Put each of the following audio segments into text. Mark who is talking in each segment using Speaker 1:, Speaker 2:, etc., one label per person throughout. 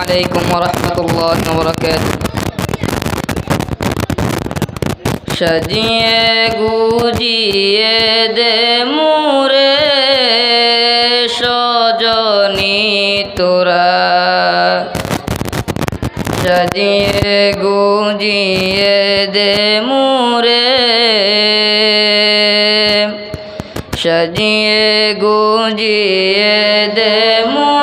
Speaker 1: আলাইকুম রহমতুল্লাহ বরকাত সাজিয়ে গুজিয়ে দে মুরে, সজনি তোরা। সাজিয়ে গুজিয়ে দে মুরে, সাজিয়ে গুজিয়ে দে মুরে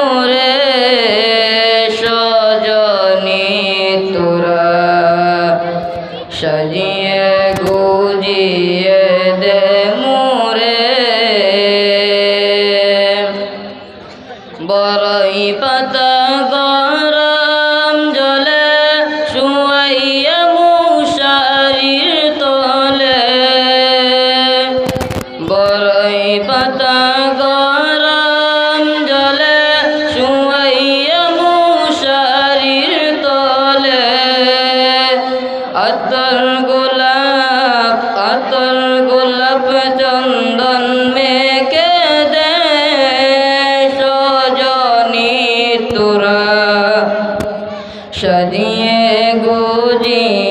Speaker 1: সাজিয়ে গুজিয়ে দে মুরে। বড়ই পাতা গরম জলে শুয়াইয়া মুশারির তলে। বড়ই পাতা আতর গোলাপ আতর গোলাপ চন্দন মেকে দে সজনি তোরা। সাজিয়ে গুজিয়ে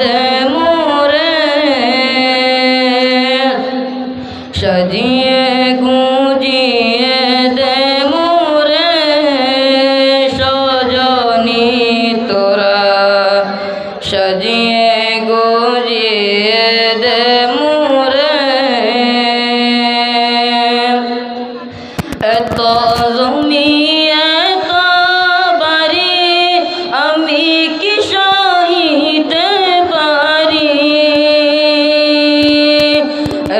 Speaker 1: দে মোরে সাজিয়ে গুজিয়ে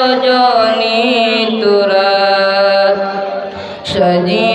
Speaker 1: সজনি তোরা সজী